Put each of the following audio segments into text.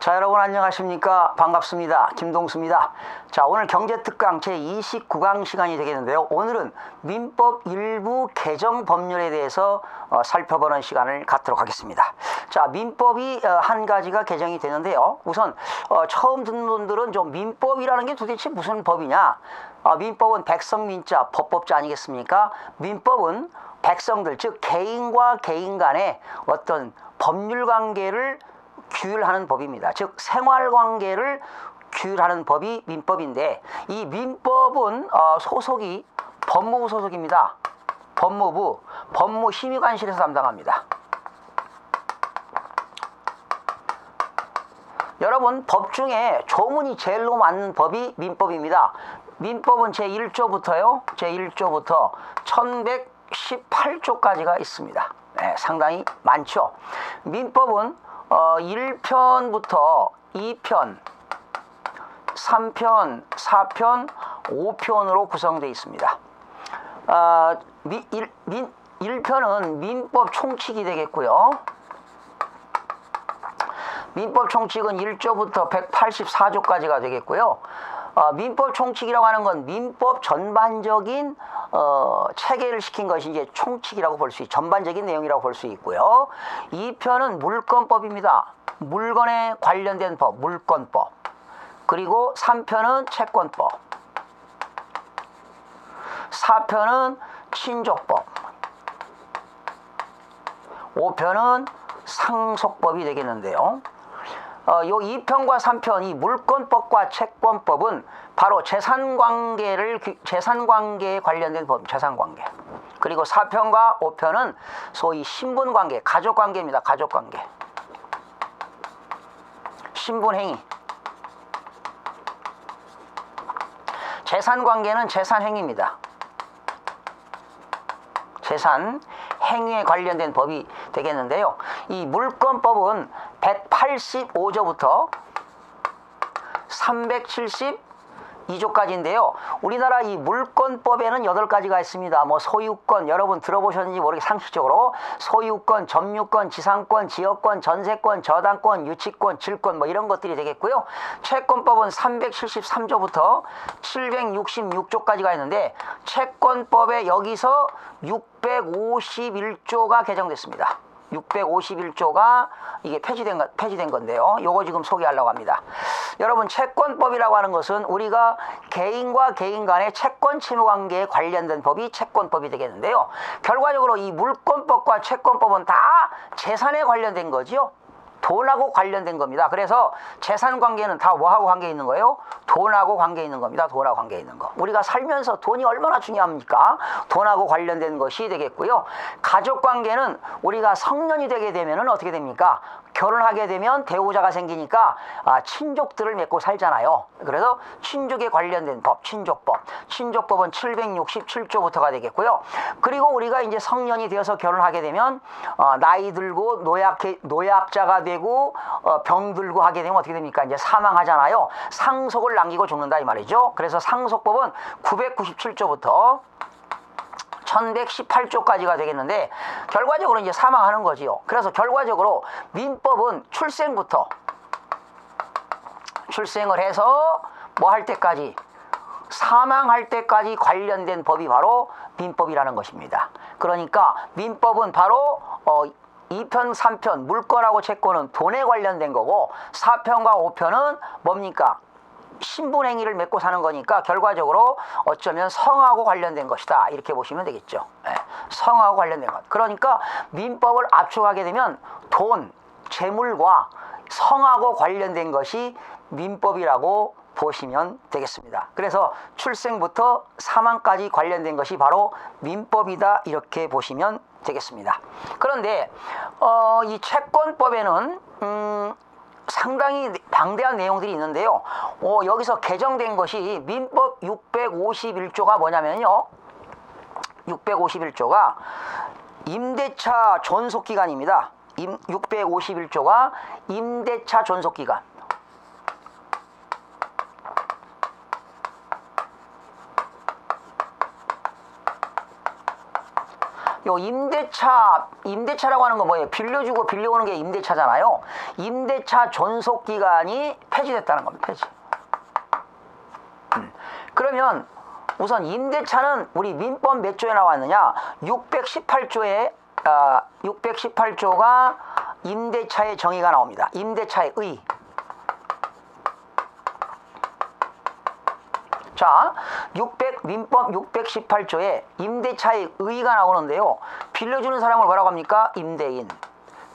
자 여러분 안녕하십니까? 반갑습니다. 김동수입니다. 자 오늘 경제특강 제29강 시간이 되겠는데요. 오늘은 민법 일부 개정 법률에 대해서 어, 살펴보는 시간을 갖도록 하겠습니다. 자 민법이 어, 한 가지가 개정이 되는데요. 우선 어, 처음 듣는 분들은 좀 민법이라는 게 도대체 무슨 법이냐? 아, 민법은 백성민자 법법자 아니겠습니까? 민법은 백성들 즉 개인과 개인 간의 어떤 법률 관계를 규율하는 법입니다. 즉 생활 관계를 규율하는 법이 민법인데 이 민법은 어, 소속이 법무부 소속입니다. 법무부 법무심의관실에서 담당합니다. 여러분 법 중에 조문이 제일로 맞는 법이 민법입니다. 민법은 제1조부터요. 제1조부터 1118조까지가 있습니다. 네, 상당히 많죠. 민법은 어, 1편부터 2편, 3편, 4편, 5편으로 구성되어 있습니다. 아, 미, 1, 민, 1편은 민법 총칙이 되겠고요. 민법 총칙은 1조부터 184조까지가 되겠고요. 어, 민법 총칙이라고 하는 건 민법 전반적인 어, 체계를 시킨 것이 이제 총칙이라고 볼 수 있, 전반적인 내용이라고 볼 수 있고요. 2편은 물권법입니다. 물건에 관련된 법, 물권법. 그리고 3편은 채권법. 4편은 친족법. 5편은 상속법이 되겠는데요. 어, 요 2편과 3편 이 물권법과 채권법은 바로 재산관계를 재산관계에 관련된 법, 재산관계. 그리고 4편과 5편은 소위 신분관계, 가족관계입니다. 가족관계. 신분행위. 재산관계는 재산행위입니다. 재산 행위에 관련된 법이 되겠는데요. 이 물권법은 185조부터 372조까지인데요. 우리나라 이 물권법에는 8가지가 있습니다. 뭐 소유권, 여러분 들어보셨는지 모르게 상식적으로 소유권, 점유권, 지상권, 지역권, 전세권, 저당권, 유치권, 질권 뭐 이런 것들이 되겠고요. 채권법은 373조부터 766조까지가 있는데 채권법에 여기서 651조가 개정됐습니다. 651조가 이게 폐지된, 거, 폐지된 건데요. 요거 지금 소개하려고 합니다. 여러분, 채권법이라고 하는 것은 우리가 개인과 개인 간의 채권 채무 관계에 관련된 법이 채권법이 되겠는데요. 결과적으로 이 물권법과 채권법은 다 재산에 관련된 거지요. 돈하고 관련된 겁니다. 그래서 재산 관계는 다 뭐하고 관계 있는 거예요? 돈하고 관계 있는 겁니다. 돈하고 관계 있는 거. 우리가 살면서 돈이 얼마나 중요합니까? 돈하고 관련된 것이 되겠고요. 가족 관계는 우리가 성년이 되게 되면은 어떻게 됩니까? 결혼하게 되면 배우자가 생기니까 아, 친족들을 맺고 살잖아요. 그래서 친족에 관련된 법, 친족법. 친족법은 767조부터가 되겠고요. 그리고 우리가 이제 성년이 되어서 결혼하게 되면 어, 나이 들고 노약 노약자가 되고 어, 병 들고 하게 되면 어떻게 됩니까? 이제 사망하잖아요. 상속을 남기고 죽는다 이 말이죠. 그래서 상속법은 997조부터 1118조까지가 되겠는데 결과적으로 이제 사망하는 거지요. 그래서 결과적으로 민법은 출생부터 출생을 해서 뭐 할 때까지 사망할 때까지 관련된 법이 바로 민법이라는 것입니다. 그러니까 민법은 바로 어 2편, 3편 물건하고 채권은 돈에 관련된 거고 4편과 5편은 뭡니까? 신분행위를 맺고 사는 거니까 결과적으로 어쩌면 성하고 관련된 것이다 이렇게 보시면 되겠죠. 네. 성하고 관련된 것. 그러니까 민법을 압축하게 되면 돈, 재물과 성하고 관련된 것이 민법이라고 보시면 되겠습니다. 그래서 출생부터 사망까지 관련된 것이 바로 민법이다 이렇게 보시면 되겠습니다. 그런데 어, 이 채권법에는 음, 상당히 방대한 내용들이 있는데요. 어, 여기서 개정된 것이 민법 651조가 뭐냐면요. 651조가 임대차 존속기간입니다. 651조가 임대차 존속기간. 요 임대차 임대차라고 하는 건 뭐예요? 빌려주고 빌려오는 게 임대차잖아요. 임대차 존속 기간이 폐지됐다는 겁니다. 폐지. 음. 그러면 우선 임대차는 우리 민법 몇 조에 나왔느냐? 618조에 아, 618조가 임대차의 정의가 나옵니다. 임대차의 의. 자, 600 민법 618조에 임대차의 의가 나오는데요. 빌려주는 사람을 뭐라고 합니까? 임대인.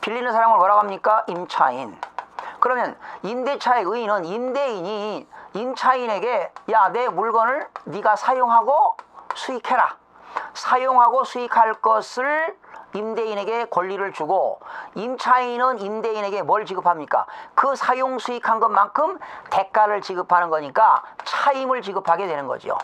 빌리는 사람을 뭐라고 합니까? 임차인. 그러면 임대차의 의는 임대인이 임차인에게 야, 내 물건을 네가 사용하고 수익해라. 사용하고 수익할 것을 임대인에게 권리를 주고 임차인은 임대인에게 뭘 지급합니까? 그 사용 수익한 것만큼 대가를 지급하는 거니까 차임을 지급하게 되는 거죠.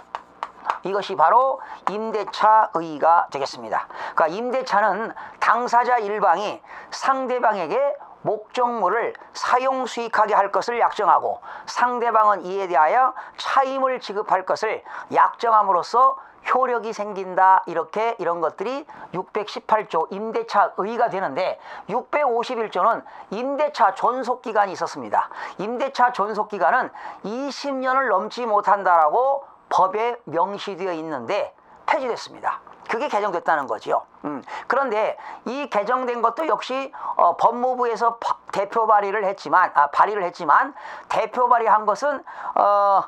이것이 바로 임대차 의의가 되겠습니다. 그러니까 임대차는 당사자 일방이 상대방에게 목적물을 사용 수익하게 할 것을 약정하고 상대방은 이에 대하여 차임을 지급할 것을 약정함으로써 효력이 생긴다 이렇게 이런 것들이 618조 임대차 의의가 되는데 651조는 임대차 존속 기간이 있었습니다. 임대차 존속 기간은 20년을 넘지 못한다라고 법에 명시되어 있는데 폐지됐습니다. 그게 개정됐다는 거지요. 음, 그런데 이 개정된 것도 역시 어, 법무부에서 바- 대표 발의를 했지만 아, 발의를 했지만 대표 발의한 것은 어,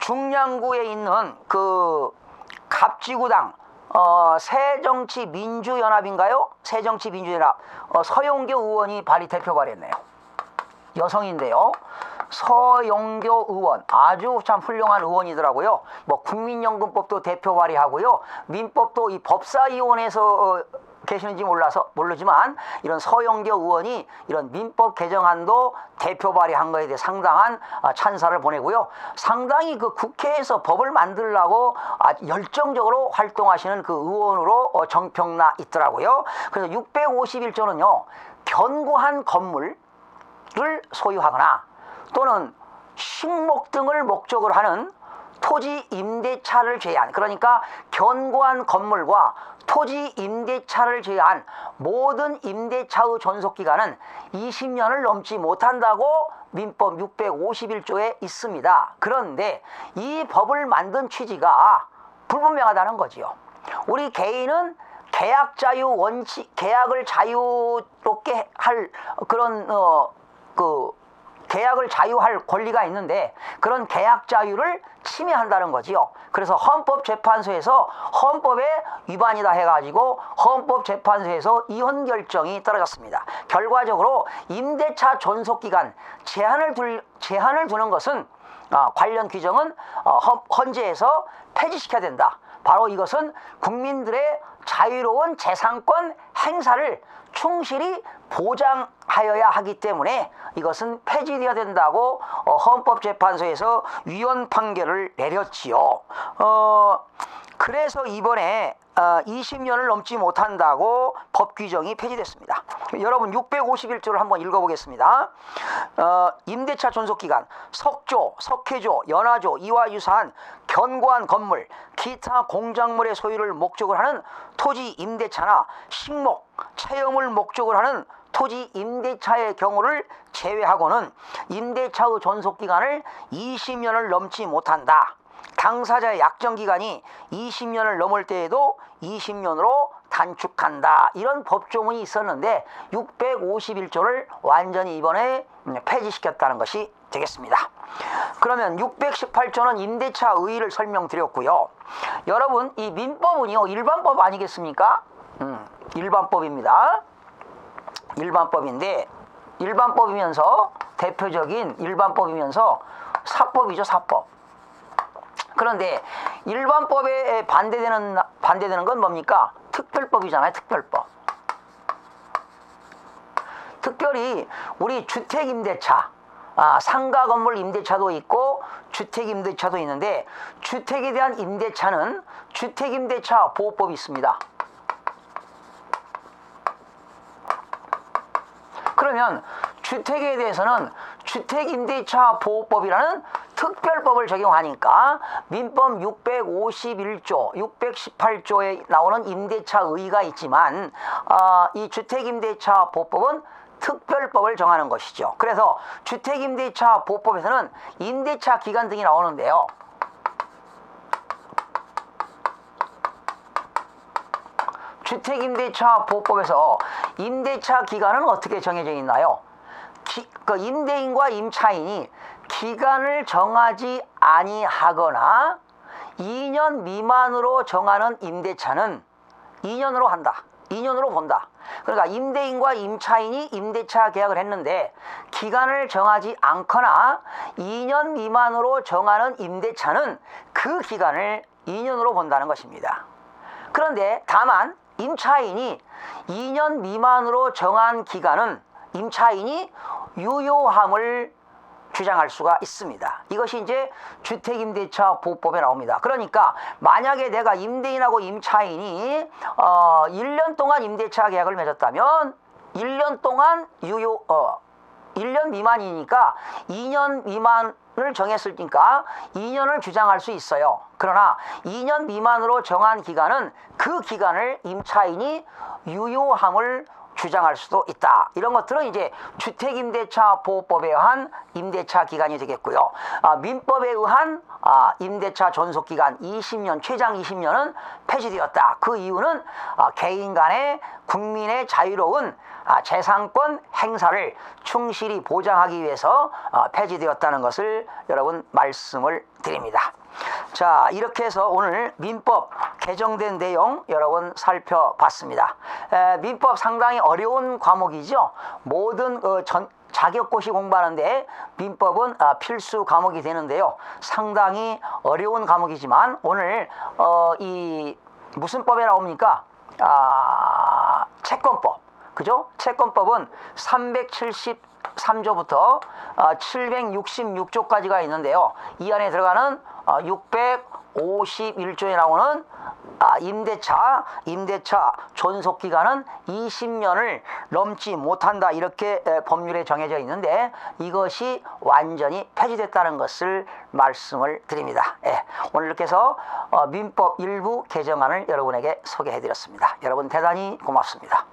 중량구에 있는 그 갑지구당 어, 새정치민주연합인가요? 새정치민주연합 어, 서용교 의원이 발의 대표 발의했네요. 여성인데요. 서영교 의원 아주 참 훌륭한 의원이더라고요. 뭐 국민연금법도 대표 발의하고요. 민법도 이 법사위원회에서 어, 계시는지 몰라서 모르지만 이런 서영교 의원이 이런 민법 개정안도 대표 발의한 거에 대해 상당한 아, 찬사를 보내고요. 상당히 그 국회에서 법을 만들려고 아, 열정적으로 활동하시는 그 의원으로 어, 정평나 있더라고요. 그래서 651조는요. 견고한 건물 를 소유하거나 또는 식목 등을 목적으로 하는 토지 임대차를 제한 그러니까 견고한 건물과 토지 임대차를 제한 모든 임대차의 존속 기간은 20년을 넘지 못한다고 민법 651조에 있습니다. 그런데 이 법을 만든 취지가 불분명하다는 거지요. 우리 개인은 계약 자유 원칙 계약을 자유롭게 할 그런 어 그 계약을 자유할 권리가 있는데 그런 계약 자유를 침해한다는 거지요. 그래서 헌법재판소에서 헌법에 위반이다 해가지고 헌법재판소에서 이혼 결정이 떨어졌습니다. 결과적으로 임대차 존속 기간 제한을 둘 제한을 두는 것은 아, 관련 규정은 어, 헌- 헌재에서 폐지시켜야 된다. 바로 이것은 국민들의 자유로운 재산권 행사를 충실히 보장하여야 하기 때문에 이것은 폐지되어야 된다고 어, 헌법재판소에서 위헌 판결을 내렸지요. 어, 그래서 이번에 어, 20년을 넘지 못한다고 법 규정이 폐지됐습니다. 여러분 651조를 한번 읽어보겠습니다. 어, 임대차 존속기간, 석조, 석회조, 연화조 이와 유사한 견고한 건물, 기타 공작물의 소유를 목적으로 하는 토지 임대차나 식목, 체험을 목적으로 하는 토지 임대차의 경우를 제외하고는 임대차의 존속기간을 20년을 넘지 못한다. 당사자의 약정 기간이 20년을 넘을 때에도 20년으로 단축한다. 이런 법조문이 있었는데 651조를 완전히 이번에 폐지시켰다는 것이 되겠습니다. 그러면 618조는 임대차 의의를 설명드렸고요. 여러분 이 민법은요 일반법 아니겠습니까? 음, 일반법입니다. 일반법인데 일반법이면서 대표적인 일반법이면서 사법이죠 사법. 그런데 일반법에 반대되는 반대되는 건 뭡니까? 특별법이잖아요, 특별법. 특별히 우리 주택 임대차, 아, 상가 건물 임대차도 있고 주택 임대차도 있는데 주택에 대한 임대차는 주택 임대차 보호법이 있습니다. 그러면 주택에 대해서는 주택임대차 보호법이라는 특별법을 적용하니까 민법 651조, 618조에 나오는 임대차 의의가 있지만 어, 이 주택임대차 보호법은 특별법을 정하는 것이죠. 그래서 주택임대차 보호법에서는 임대차 기간 등이 나오는데요. 주택임대차 보호법에서 임대차 기간은 어떻게 정해져 있나요? 기- 그 임대인과 임차인이 기간을 정하지 아니하거나 2년 미만으로 정하는 임대차는 2년으로 한다. 2년으로 본다. 그러니까 임대인과 임차인이 임대차 계약을 했는데 기간을 정하지 않거나 2년 미만으로 정하는 임대차는 그 기간을 2년으로 본다는 것입니다. 그런데 다만 임차인이 2년 미만으로 정한 기간은 임차인이 유효함을 주장할 수가 있습니다. 이것이 이제 주택임대차 보호법에 나옵니다. 그러니까 만약에 내가 임대인하고 임차인이 어 1년 동안 임대차 계약을 맺었다면 1년 동안 유효 어 1년 미만이니까 2년 미만 을 정했으니까 2년을 주장할 수 있어요. 그러나 2년 미만으로 정한 기간은 그 기간을 임차인이 유효함을 주장할 수도 있다. 이런 것들은 이제 주택임대차 보호법에 의한 임대차 기간이 되겠고요. 아, 민법에 의한 아, 임대차 존속 기간 20년 최장 20년은 폐지되었다. 그 이유는 아, 개인 간의 국민의 자유로운 아, 재산권 행사를 충실히 보장하기 위해서 아, 폐지되었다는 것을 여러분 말씀을 드립니다. 자 이렇게 해서 오늘 민법 개정된 내용 여러분 살펴봤습니다. 에, 민법 상당히 어려운 과목이죠. 모든 어, 전, 자격고시 공부하는데 민법은 아, 필수 과목이 되는데요. 상당히 어려운 과목이지만 오늘 어, 이 무슨 법에 나옵니까? 아, 채권법. 그죠? 채권법은 373조부터 766조까지가 있는데요. 이 안에 들어가는 651조에 나오는 아, 임대차, 임대차 존속 기간은 20년을 넘지 못한다 이렇게 에, 법률에 정해져 있는데 이것이 완전히 폐지됐다는 것을 말씀을 드립니다. 예, 오늘 이렇게 해서 어, 민법 일부 개정안을 여러분에게 소개해 드렸습니다. 여러분 대단히 고맙습니다.